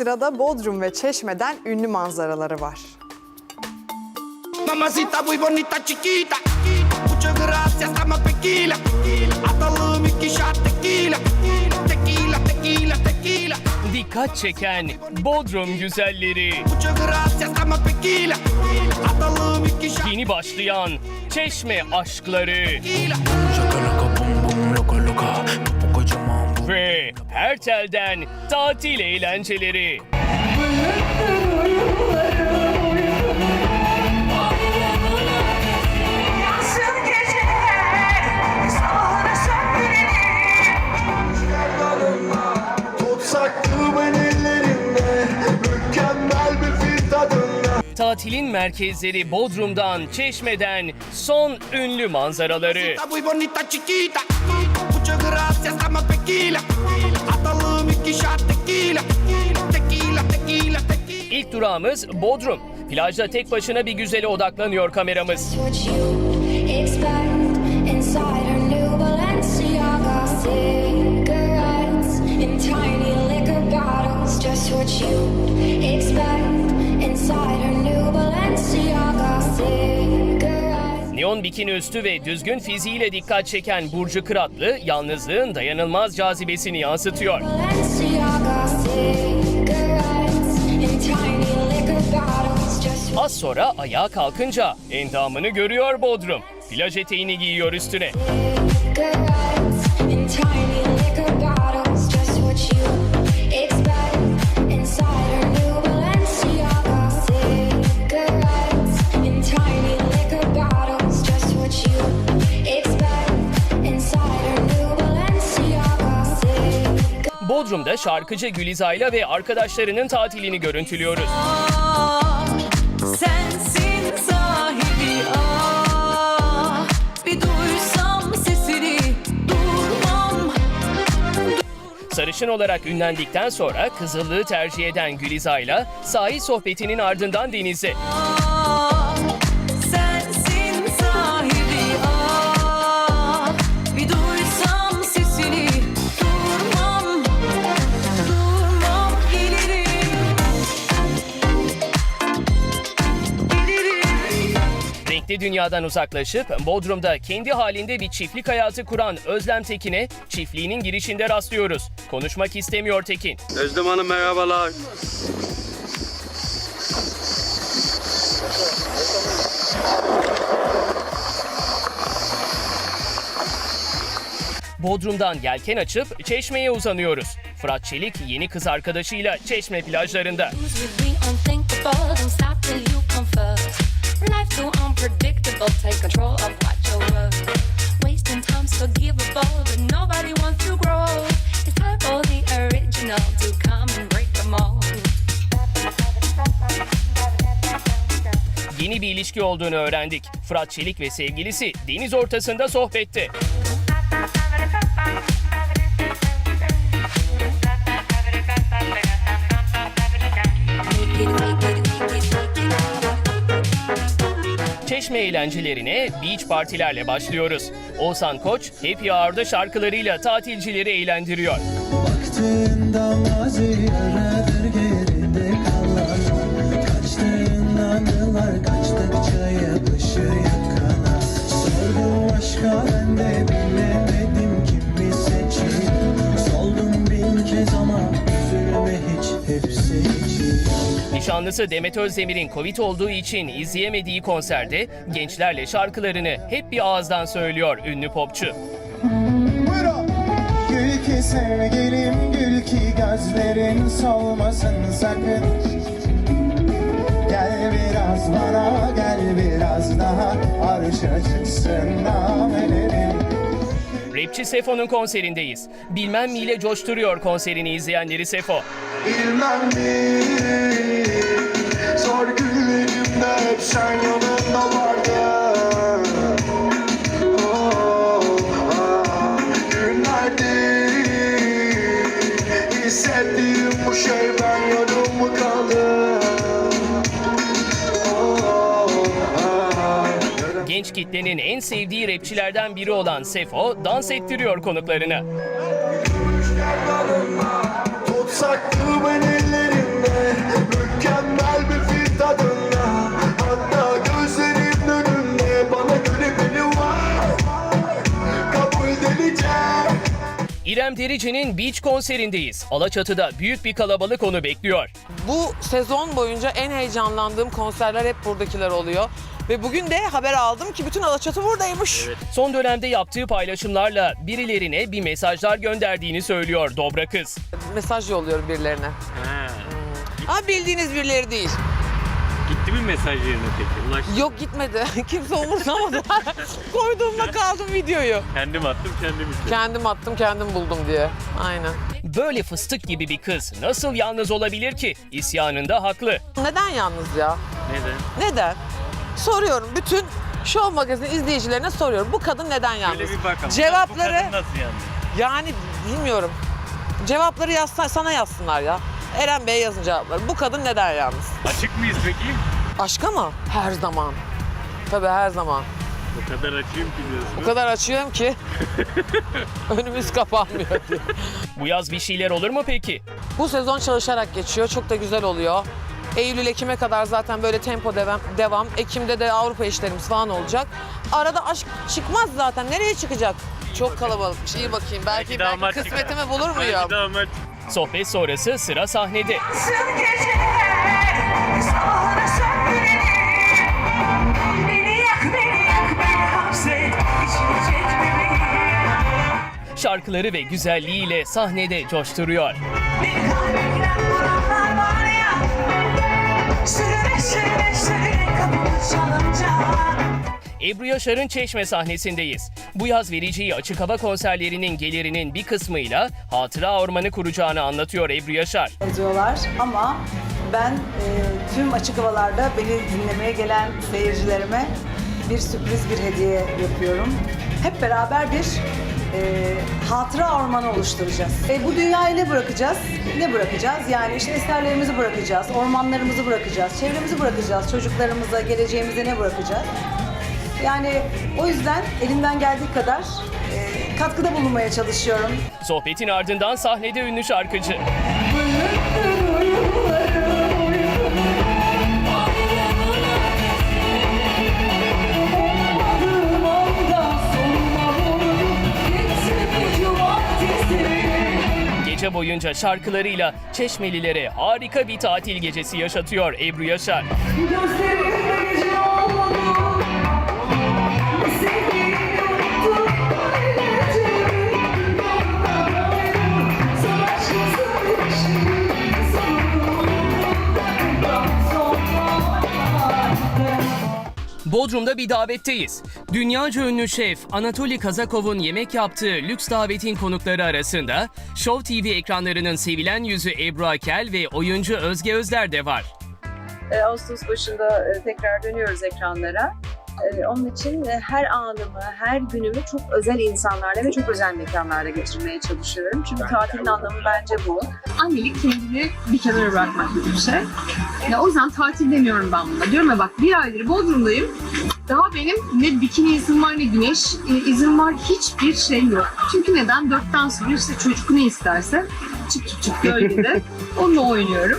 sırada Bodrum ve Çeşme'den ünlü manzaraları var. Mamacita muy bonita, chiquita. Muchas gracias, dama tequila. Atalım iki shot tequila. Tequila, tequila, tequila. Dikkat çeken Bodrum güzelleri. Muchas gracias, dama tequila. Atalım iki shot Yeni başlayan Çeşme aşkları tequila. Şakalaka bum bum loka loka Topu kocaman bu ve her telden tatil eğlenceleri. Tatilin merkezleri Bodrum'dan, Çeşme'den son ünlü manzaraları. Muchas gracias, dama tequila. Atalım iki shot tequila. Tequila, tequila, tequila. İlk durağımız Bodrum. Plajda tek başına bir güzele odaklanıyor kameramız. Neon bikini üstü ve düzgün fiziğiyle dikkat çeken Burcu Kıratlı, yalnızlığın dayanılmaz cazibesini yansıtıyor. Az sonra ayağa kalkınca endamını görüyor Bodrum. Plaj eteğini giyiyor üstüne. Şarkıcı Gülizay'la ve arkadaşlarının tatilini görüntülüyoruz. Ah, sensin sahibi ah Bir duysam sesini durmam Sarışın olarak ünlendikten sonra kızıllığı tercih eden Gülizay'la sahil sohbetinin ardından denize. Ah, Renkli dünyadan uzaklaşıp Bodrum'da kendi halinde bir çiftlik hayatı kuran Özlem Tekin'e çiftliğinin girişinde rastlıyoruz. Konuşmak istemiyor Tekin. Özlem Hanım merhabalar. Bodrum'dan yelken açıp Çeşme'ye uzanıyoruz. Fırat Çelik yeni kız arkadaşıyla Çeşme plajlarında. You. Life's so unpredictable. Take control of what you're worth. Wasting time's forgivable, but nobody wants to grow. It's time for the original to come and break them all. Yeni bir ilişki olduğunu öğrendik. Fırat Çelik ve sevgilisi deniz ortasında sohbette. Çeşme eğlencelerine beach partilerle başlıyoruz. Oğuzhan Koç Happy Hour'da şarkılarıyla tatilcileri eğlendiriyor. Baktığında mazi yaradır geride kalan Kaçtığından yıllar kaçtıkça yapışır yakana Sordum aşka ben de Nişanlısı Demet Özdemir'in Covid olduğu için izleyemediği konserde gençlerle şarkılarını hep bir ağızdan söylüyor ünlü popçu. Gül ki sevgilim gül ki gözlerin solmasın sakın Gel biraz bana gel biraz daha arşa çıksın namelerim Rapçi Sefo'nun konserindeyiz. Bilmem miyle coşturuyor konserini izleyenleri Sefo. Bilmem mi genç kitlenin en sevdiği rapçilerden biri olan Sefo dans ettiriyor konuklarını. İrem Derici'nin Beach konserindeyiz. Alaçatı'da büyük bir kalabalık onu bekliyor. Bu sezon boyunca en heyecanlandığım konserler hep buradakiler oluyor. Ve bugün de haber aldım ki bütün Alaçatı buradaymış. Son dönemde yaptığı paylaşımlarla birilerine bir mesajlar gönderdiğini söylüyor Dobra kız. Mesaj yolluyorum birilerine. Ama bildiğiniz birileri değil. Gitti mi mesaj yerine peki? Ulaştı. Yok gitmedi. Kimse umursamadı. Koyduğumda kaldım videoyu. Kendim attım kendim izledim. Kendim attım kendim buldum diye. Aynen. Böyle fıstık gibi bir kız nasıl yalnız olabilir ki? İsyanında haklı. Neden yalnız ya? Neden? Neden? Soruyorum bütün Show Magazine izleyicilerine soruyorum. Bu kadın neden yalnız? Bir bakalım. Cevapları Bu kadın nasıl yani? yani bilmiyorum. Cevapları yazsa, sana yazsınlar ya. Eren Bey yazın cevapları. Bu kadın neden yalnız? Açık mıyız peki? Aşka mı? Her zaman. Tabii her zaman. O kadar açayım ki diyorsun. O kadar açıyorum ki önümüz kapanmıyor. Bu yaz bir şeyler olur mu peki? Bu sezon çalışarak geçiyor. Çok da güzel oluyor. Eylül, Ekim'e kadar zaten böyle tempo devam. devam. Ekim'de de Avrupa işlerimiz falan olacak. Arada aşk çıkmaz zaten. Nereye çıkacak? Çok kalabalıkmış. İyi bakayım. Belki, belki, çıkar. kısmetimi bulur muyum? Belki damat Sohbet sonrası sıra sahnede. Şarkıları ve güzelliğiyle sahnede coşturuyor. Ebru Yaşar'ın Çeşme sahnesindeyiz. Bu yaz vereceği açık hava konserlerinin gelirinin bir kısmıyla hatıra ormanı kuracağını anlatıyor Ebru Yaşar. ediyorlar ama ben e, tüm açık havalarda beni dinlemeye gelen seyircilerime bir sürpriz bir hediye yapıyorum. Hep beraber bir e, hatıra ormanı oluşturacağız. E, bu dünyayı ne bırakacağız? Ne bırakacağız? Yani işte eserlerimizi bırakacağız, ormanlarımızı bırakacağız, çevremizi bırakacağız, çocuklarımıza, geleceğimize ne bırakacağız? Yani o yüzden elimden geldiği kadar e, katkıda bulunmaya çalışıyorum. Sohbetin ardından sahnede ünlü şarkıcı. Gece boyunca şarkılarıyla Çeşmelilere harika bir tatil gecesi yaşatıyor Ebru Yaşar. Bodrum'da bir davetteyiz. Dünyaca ünlü şef Anatoly Kazakov'un yemek yaptığı lüks davetin konukları arasında Show TV ekranlarının sevilen yüzü Ebru Akel ve oyuncu Özge Özler de var. E, Ağustos başında e, tekrar dönüyoruz ekranlara. E, Onun için e, her anımı, her günümü çok özel insanlarla ve çok özel mekanlarda geçirmeye çalışıyorum. Çünkü tatilin anlamı bence bu. Annelik kendini bir kenara bırakmak gibi bir şey. Ya o yüzden tatil demiyorum ben buna. Diyorum ya bak bir aydır Bodrum'dayım. Daha benim ne bikini izin var ne güneş e, izin var hiçbir şey yok. Çünkü neden? Dörtten sonra işte çocuk ne isterse çık çık çık gölgede onunla oynuyorum.